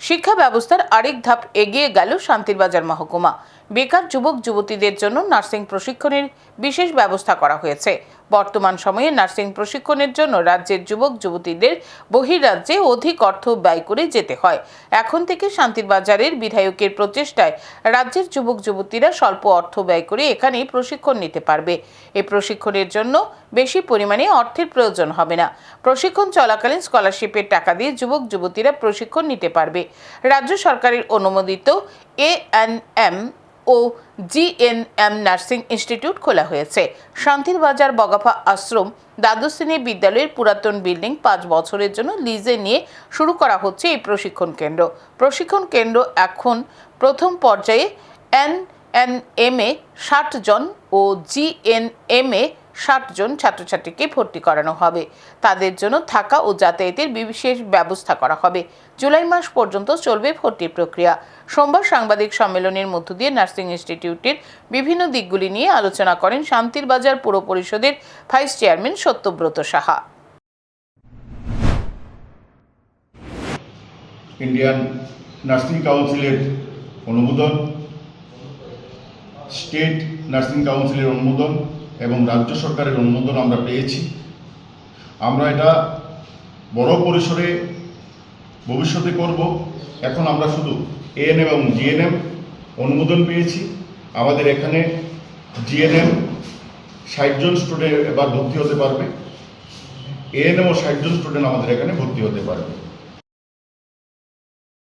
শিক্ষা ব্যবস্থার আরেক ধাপ এগিয়ে গেল শান্তিরবাজার মহকুমা। বেকার যুবক, যুবতীদের জন্য নার্সিং প্রশিক্ষণের বিশেষ ব্যবস্থা করা হয়েছে। বর্তমান সময়ে নার্সিং প্রশিক্ষণের জন্য রাজ্যের যুবক, যুবতীদের বহির্রাজ্যে অধিক অর্থ ব্যয় করে যেতে হয়। এখন থেকে শান্তির বাজারের বিধায়কের প্রচেষ্টায় রাজ্যের যুবক, যুবতীরা স্বল্প অর্থ ব্যয় করে এখানেই প্রশিক্ষণ নিতে পারবে। এই প্রশিক্ষণের জন্য বেশি পরিমাণে অর্থের প্রয়োজন হবে না। প্রশিক্ষণ চলাকালীন স্কলারশিপের টাকা দিয়ে যুবক, যুবতীরা প্রশিক্ষণ নিতে পারবে। রাজ্য সরকারের অনুমোদিত এএনএম ও জিএনএম নার্সিং ইনস্টিটিউট খোলা হয়েছে। শান্তির বাজার, বগাফা আশ্রম, দ্বাদশ শ্রেণি বিদ্যালয়ের পুরাতন বিল্ডিং পাঁচ বছরের জন্য লিজে নিয়ে শুরু করা হচ্ছে এই প্রশিক্ষণ কেন্দ্র। প্রশিক্ষণ কেন্দ্র এখন প্রথম পর্যায়ে এন এন এম এ ষাট জন ও জিএনএম এ ষাট জন ছাত্রছাত্রীকে ভর্তি করানো হবে। তাদের জন্য থাকা ও যাতায়াতের বিশেষ ব্যবস্থা করা হবে। জুলাই মাস পর্যন্ত চলবে ভর্তির প্রক্রিয়া। সোমবার সাংবাদিক সম্মেলনের মধ্য দিয়ে নার্সিং ইনস্টিটিউটের বিভিন্ন দিকগুলি নিয়ে আলোচনা করেন শান্তির বাজার পুর পরিষদের vice chairman Satyabrata Saha. Indian nursing কাউন্সিলের অনুমোদন, স্টেট নার্সিং কাউন্সিলের অনুমোদন এবং রাজ্য সরকারের অনুমোদন আমরা পেয়েছি। আমরা এটা বড় পরিসরে ভবিষ্যতে করব। এখন আমরা শুধু এএনএম এবং জিএনএম অনুমোদন পেয়েছি। আমাদের এখানে জিএনএম ষাটজন স্টুডেন্ট এবার ভর্তি হতে পারবে। এএনএম ও ষাটজন স্টুডেন্ট আমাদের এখানে ভর্তি হতে পারবে।